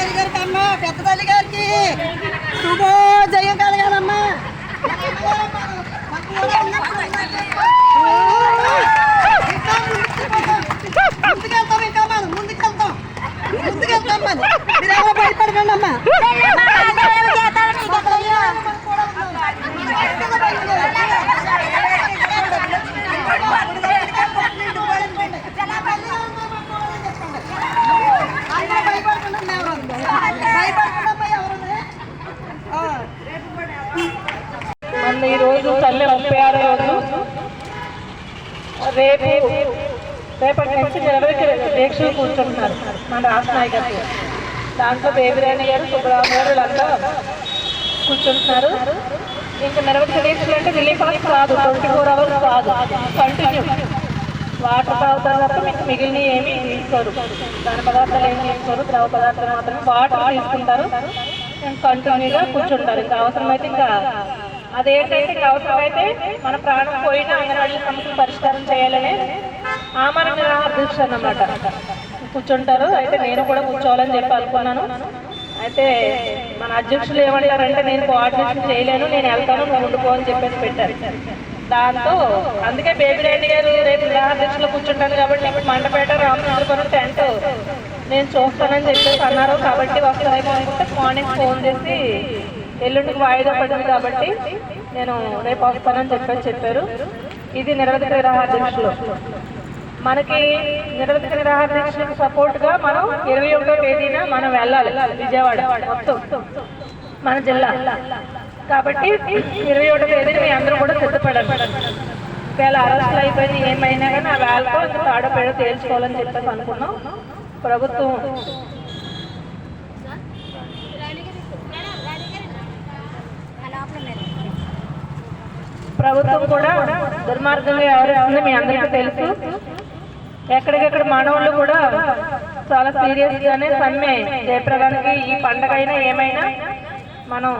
తల్లి గారికి అమ్మ పెద్ద తల్లి గారికి శుభోజయం కలగాలమ్మా. నిన్న రోజు తల్లి ముప్పై ఆరో రోజు. రేపు రేపటి నుంచి నెలవరికి దీక్షలు కూర్చుంటున్నారు మన రాష్ట్ర నాయకత్వం. దాంట్లో బేబిరాణి గారు సుబ్బరామ గారు వీళ్ళంతా కూర్చుంటున్నారు. ఇంకా నెలవరికి దీక్షలు అంటే రిలీఫ్ అవర్స్ కాదు ట్వంటీ ఫోర్ అవర్స్ కాదు కంటిన్యూ వాటర్ తాగుతారు తర్వాత మీకు మిగిలిన ఏమి తీసుకోరు. దాని పదార్థాలు ఏమి తీసుకోరు. ద్రవ పదార్థాలు మాత్రమే. వాటర్ తీసుకుంటారు. కంటిన్యూగా కూర్చుంటారు. ఇంకా అవసరమైతే ఇంకా అదేంటంటే అవసరమైతే మన ప్రాణం పోయినా అంగన్వాడీ సమస్యలు పరిష్కారం చేయాలని ఆమరణ నిరాహార దీక్ష అన్నమాట కూర్చుంటారు. అయితే నేను కూడా కూర్చోవాలని చెప్పి అనుకున్నాను. అయితే మన అధ్యక్షులు ఏమంటారంటే నేను కోఆర్డినేషన్ చేయలేను. నేను వెళ్తాను. నువ్వు ఉండిపో అని చెప్పేసి పెట్టారు. దాంతో అందుకే బేబీ రెడ్డి గారు రేపు నిరాహారదీక్షలో కూర్చుంటాను కాబట్టి ఇప్పుడు మండపేట రామచంద్రపురం టెంట్ నేను చూస్తానని చెప్పేసి అన్నారు. కాబట్టి వస్తారేమో అనుకుంటే మార్నింగ్ ఫోన్ చేసి ఎల్లుండికి వాయిదా పడింది కాబట్టి నేను రేపు వస్తానని చెప్పని చెప్పారు. ఇది నిరవధిక నిరాహారదీక్షలో మనకి నిరవధిక నిరాహారదీక్షలకు సపోర్ట్గా మనం ఇరవై ఒకటో తేదీన మనం వెళ్ళాలి విజయవాడ మొత్తం మన జిల్లా. కాబట్టి ఇరవై ఒకటో తేదీన మీ అందరూ కూడా సిద్ధపడాలి ఒకవేళ అరెస్ట్లు అయిపోయింది ఏమైనా కానీ ఆ వేళతో ఇంకా తాడో పేడో తేల్చుకోవాలని చెప్పేసి అనుకున్నాం. ప్రభుత్వం ప్రభుత్వం కూడా దుర్మార్గంగా వ్యవహరిస్తుంది మీ అందరికీ తెలుసు. ఎక్కడికెక్కడ మానవులు కూడా చాలా సీరియస్ గానే సమ్మె. జయప్రదానికి ఈ పండగ అయినా ఏమైనా మనం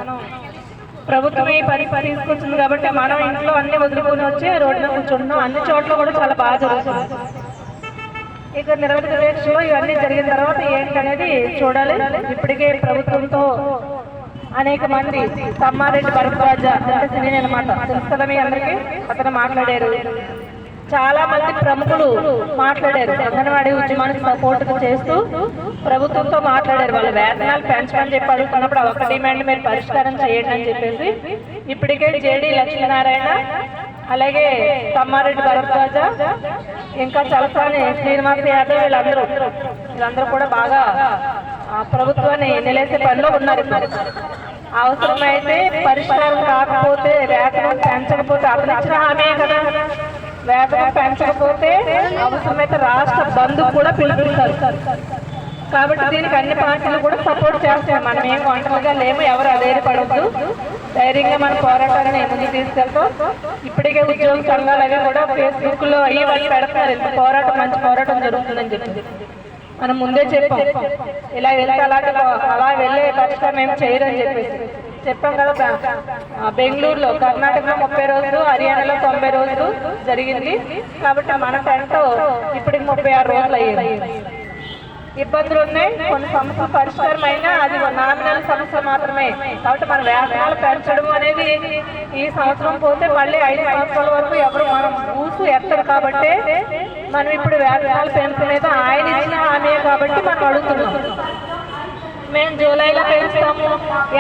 ప్రభుత్వం ఈ పని తీసుకొచ్చింది కాబట్టి మనం ఇంట్లో అన్ని వదులుకొని వచ్చి రోడ్డు కూర్చుంటున్నాం. అన్ని చోట్ల కూడా చాలా బాగా జరుగుతుంది. ఇక నిరవధిక దీక్షలో ఇవన్నీ జరిగిన తర్వాత ఏంటి అనేది చూడాలి. ఇప్పటికే ప్రభుత్వంతో అనేక మంది సమ్మారెడ్డి భరద్వాజ అంటే సినీ అనమాట తెలుసు మీ అందరికీ? అతను మాట్లాడారు. చాలా మంది ప్రముఖులు మాట్లాడారు. అంగన్వాడీ ఉద్యమానికి సపోర్ట్ చేస్తూ ప్రభుత్వంతో మాట్లాడారు. వాళ్ళ వేతనాలు పెంచమని చెప్పి అడుగుతున్నప్పుడు ఒక డిమాండ్ మీరు పరిష్కారం చేయండి అని చెప్పేసి ఇప్పటికే జేడీ లక్ష్మీనారాయణ అలాగే తమ్మారెడ్డి భరద్వాజ ఇంకా చలసాని శ్రీనివాస్ యాదవ్ వీళ్ళందరూ. వీళ్ళందరూ కూడా బాగా ప్రభుత్వాన్ని నిలేసే పనిలో ఉన్నారు అవసరమైతే పరిష్కారం కాకపోతే వేతనం పెంచకపోతే అతను ఇచ్చిన హామీ కదా. వేతనం పెంచకపోతే అవసరమైతే రాష్ట్ర బంధు కూడా పిలుపుతారు కాబట్టి దీనికి అన్ని పార్టీలు కూడా సపోర్ట్ చేస్తాయి. మనం ఏం ఒంటరిగా లేము ఎవరు అదేరి పడవద్దు ధైర్యంగా మన పోరాటాన్ని ముందుకు తీసుకెళ్తాం. ఇప్పటికే ఉద్యోగ సంఘాలు అవి కూడా ఫేస్బుక్లో అయ్యి వాళ్ళు పెడతారు ఇంత పోరాటం మంచి పోరాటం జరుగుతుందని చెప్పి. మనం ముందే చెప్పాం. ఇలా వెళ్తే అలాగే అలా వెళ్ళే కష్టం ఏం చేయరని చెప్పేసి. చెప్పాం కదా బెంగళూరులో కర్ణాటకలో ముప్పై రోజులు హర్యానాలో తొంభై రోజులు జరిగింది. కాబట్టి మన టెంట్ ఇప్పటికి ముప్పై ఆరు రోజులు అయ్యింది. ఇబ్బందులు ఉన్నాయి. కొన్ని సమస్యలు పరిష్కారం అయినా అది నామినల్ సమస్య మాత్రమే. కాబట్టి మన వేతనాలు పెంచడం అనేది ఈ సంవత్సరం పోతే మళ్ళీ ఐదు సంవత్సరాల వరకు ఎవరు మనం ఊసు ఎత్తరు కాబట్టి మనం ఇప్పుడు వేతనాలు పెంచుకునేది ఆయన ఇచ్చిన హామీ కాబట్టి మనం అడుగుతున్నాం. మేము జూలైలో పెంచుతాము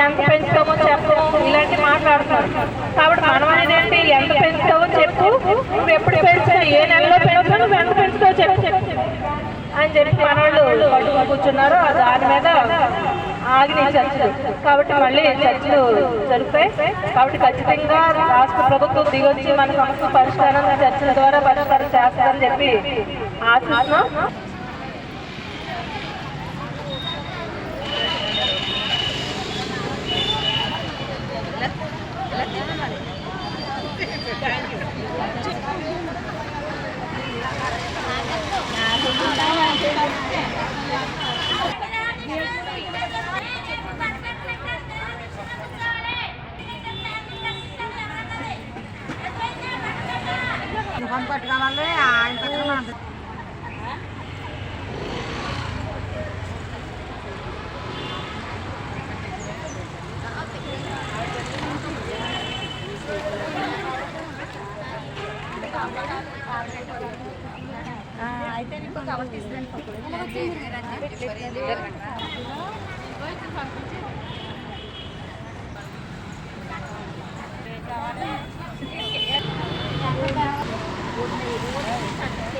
ఎంత పెంచుతామో చెప్పము ఇలాంటి మాట్లాడుతున్నారు. కాబట్టి మనం అనేది ఏంటి ఎంత పెంచుతావో చెప్పు. నువ్వు ఎప్పుడు పెంచుతావు ఏ నెలలో పెంచుతావు నువ్వు ఎంత పెంచుతావో చెప్పు. అని చెప్పి మనవాళ్ళు పట్టుకుని కూర్చున్నారు. దాని మీద ఆగిన చర్చలు. కాబట్టి మళ్ళీ చర్చలు జరుగుతాయి కాబట్టి ఖచ్చితంగా రాష్ట్ర ప్రభుత్వం దిగొచ్చి మన సమస్య పరిష్కారం చర్చల ద్వారా పరిష్కారం చేస్తారని చెప్పి ఆశిస్తున్నాం. పట్టుకోవాలి ఆయన పట్టుకోవాలి అయితే నీకు కవర్ తీసుకుని โอ้โห